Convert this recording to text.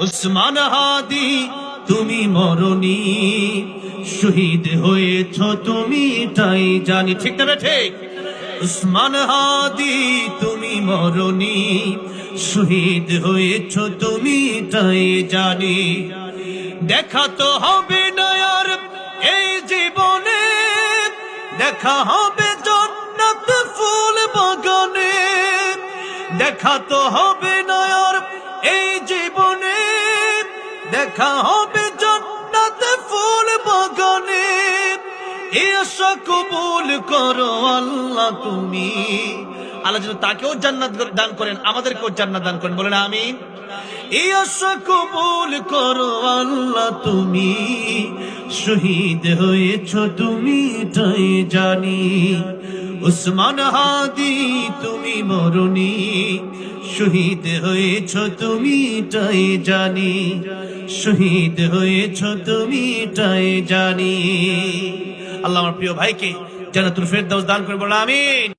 উসমান হাদি, তুমি মরণি। শহীদ হয়েছ তুমি, তাই জানি। ঠিক না ঠিক? উসমান হাদি, তুমি মরণি। শহীদ হয়েছ তুমি, তাই জানি। দেখা তো হবে না আর এই জীবনে। দেখা হবে জন্নত ফুল বাগানে। দেখা তো হবে না আর এই জীবনে দেখা হবে জন্নত ফুল বাগানে। এ আশা কবুল করো আল্লাহ তুমি। আল্লাহ যেন তাকেও জান্নাত দান করেন, আমাদেরকেও জান্নাত দান করেন। বলেন আমি এই আশা কবুল করো আল্লাহ তুমি। শহীদ হয়েছ তুমি তাই জানি। উসমান হাদি, তুমি মরণি। শহীদ হয়েছ তুমি তাই জানি। শহীদ হয়েছ তুমি তাই জানি। আল্লাহ আমার প্রিয় ভাইকে জান্নাতুল ফেরদাউস দান করে বলো, আমিন।